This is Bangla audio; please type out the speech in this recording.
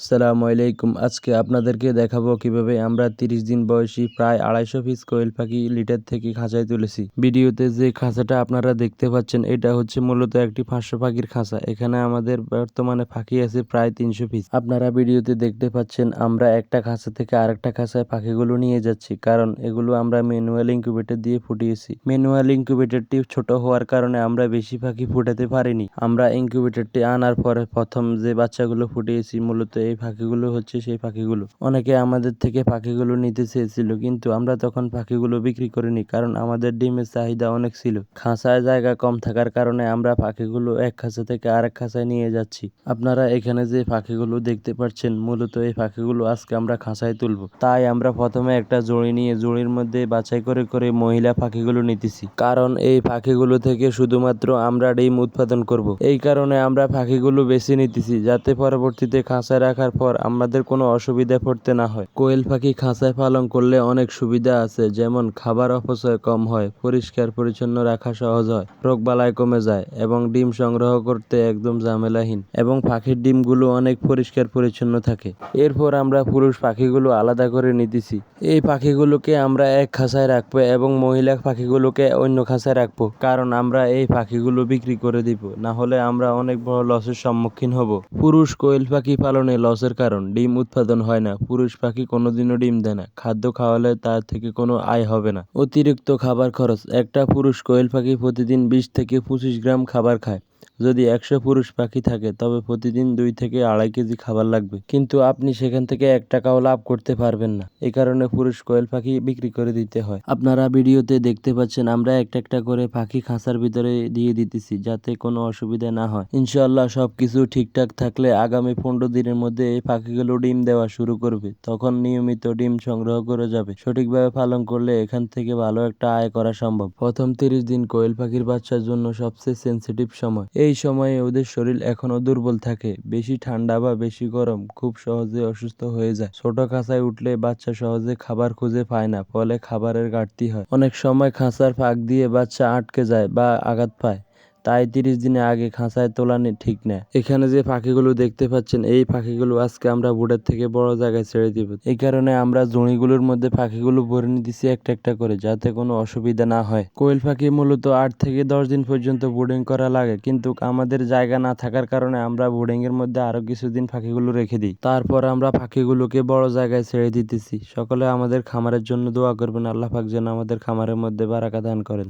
সালামু আলাইকুম। আজকে আপনাদেরকে দেখাবো কীভাবে আমরা তিরিশ দিন বয়সী প্রায় আড়াইশো পিস কোয়েল পাখি লিটার থেকে খাঁচায় তুলেছি। ভিডিওতে যে খাঁচাটা আপনারা দেখতে পাচ্ছেন, এটা হচ্ছে মূলত একটি পাঁচশো পাখির খাঁচা। এখানে আমাদের বর্তমানে পাখি আছে প্রায় তিনশো পিস। আপনারা ভিডিওতে দেখতে পাচ্ছেন, আমরা একটা খাঁচা থেকে আরেকটা খাঁচায় পাখিগুলো নিয়ে যাচ্ছি। কারণ এগুলো আমরা ম্যানুয়াল ইনকিউবেটর দিয়ে ফুটিয়েছি। ম্যানুয়াল ইনকিউবেটরটি ছোট হওয়ার কারণে আমরা বেশি পাখি ফুটাতে পারিনি। আমরা ইনকিউবেটরটি আনার পরে প্রথম যে বাচ্চাগুলো ফুটিয়েছি, মূলত এই পাখিগুলো হচ্ছে সেই পাখিগুলো অনেকে আমাদের থেকে পাখিগুলো নিতে চেয়েছিল, কিন্তু আমরা তখন পাখিগুলো বিক্রি করিনি কারণ আমাদের ডিমের চাহিদা অনেক ছিল। খাঁচায় জায়গা কম থাকার কারণে আমরা পাখিগুলো এক খাঁচা থেকে আরেক খাঁচায় নিয়ে যাচ্ছি। আপনারা এখানে যে পাখিগুলো দেখতে পাচ্ছেন, মূলত এই পাখিগুলো আজকে আমরা খাঁচায় তুলব। তাই আমরা প্রথমে একটা জড়ি নিয়ে জড়ির মধ্যে বাছাই করে করে মহিলা পাখিগুলো নিতেছি। কারণ এই পাখিগুলো থেকে শুধুমাত্র আমরা ডিম উৎপাদন করব। এই কারণে আমরা পাখিগুলো বেছে নিতেছি, যাতে পরবর্তীতে খাঁচায় রাখার পর আমাদের কোনো অসুবিধা পড়তে না হয়। কোয়েল পাখি খাঁচায় পালন করলে অনেক সুবিধা আছে, যেমন খাবার অপচয় কম হয়, পরিষ্কার পরিচ্ছন্ন রাখা সহজ হয় রোগবালাই কমে যায়, এবং ডিম সংগ্রহ করতে একদম ঝামেলাহীন, এবং পাখির ডিমগুলো অনেক পরিষ্কার পরিচ্ছন্ন থাকে। এরপর আমরা পুরুষ পাখিগুলো আলাদা করে নিতেছি। এই পাখিগুলোকে আমরা এক খাঁচায় রাখব এবং মহিলা পাখিগুলোকে অন্য খাঁচায় রাখব, কারণ আমরা এই পাখিগুলো বিক্রি করে দিব, না হলে আমরা অনেক বড় লসের সম্মুখীন হব। পুরুষ কোয়েল পাখি পালনে লসের কারণ, ডিম উৎপাদন হয় না। পুরুষ পাখি কোনোদিনও ডিম দেয় না। খাদ্য খাওয়ালে তার থেকে কোনো আয় হবে না। অতিরিক্ত খাবার খরচ। একটা পুরুষ কোয়েল পাখি প্রতিদিন বিশ থেকে পঁচিশ গ্রাম খাবার খায়। যদি একশো পুরুষ পাখি থাকে, তবে প্রতিদিন দুই থেকে আড়াই কেজি খাবার লাগবে। কিন্তু আপনি সেখান থেকে এক টাকাও লাভ করতে পারবেন না। এই কারণে পুরুষ কোয়েল পাখি বিক্রি করে দিতে হয়। আপনারা ভিডিওতে দেখতে পাচ্ছেন, আমরা একটা একটা করে পাখি খাঁচার ভিতরে দিয়ে দিতেছি, যাতে কোনো অসুবিধা না হয়। ইনশাল্লাহ সব কিছু ঠিকঠাক থাকলে আগামী পনেরো দিনের মধ্যে এই পাখিগুলো ডিম দেওয়া শুরু করবে। তখন নিয়মিত ডিম সংগ্রহ করে যাবে। সঠিকভাবে পালন করলে এখান থেকে ভালো একটা আয় করা সম্ভব। প্রথম তিরিশ দিন কোয়েল পাখির বাচ্চার জন্য সবচেয়ে সেন্সিটিভ সময়। এই সময়ে ওদের শরীর এখনও দুর্বল থাকে। বেশি ঠান্ডা বা বেশি গরম খুব সহজে অসুস্থ হয়ে যায়। ছোট খাঁচায় উঠলে বাচ্চা সহজে খাবার খুঁজে পায় না, ফলে খাবারের ঘাটতি হয়। অনেক সময় খাঁচার ফাঁক দিয়ে বাচ্চা আটকে যায় বা আঘাত পায়। তাই তিরিশ দিনে আগে খাঁচায় তোলা ঠিক না। এখানে যে পাখিগুলো দেখতে পাচ্ছেন, এই পাখিগুলো আজকে আমরা বুড়ার থেকে বড় জায়গায় ছেড়ে দিব। এই কারণে আমরা জড়িগুলোর মধ্যে পাখিগুলো ভরে নিতেছি একটা একটা করে, যাতে কোনো অসুবিধা না হয়। কোয়েল পাখি মূলত আট থেকে দশ দিন পর্যন্ত বোর্ডিং করা লাগে, কিন্তু আমাদের জায়গা না থাকার কারণে আমরা বোর্ডিং এর মধ্যে আরও কিছুদিন পাখিগুলো রেখে দিই। তারপর আমরা পাখিগুলোকে বড় জায়গায় ছেড়ে দিতেছি। সকলে আমাদের খামারের জন্য দোয়া করবেন, আল্লাহ পাক যেন আমাদের খামারের মধ্যে বারাকা দান করেন।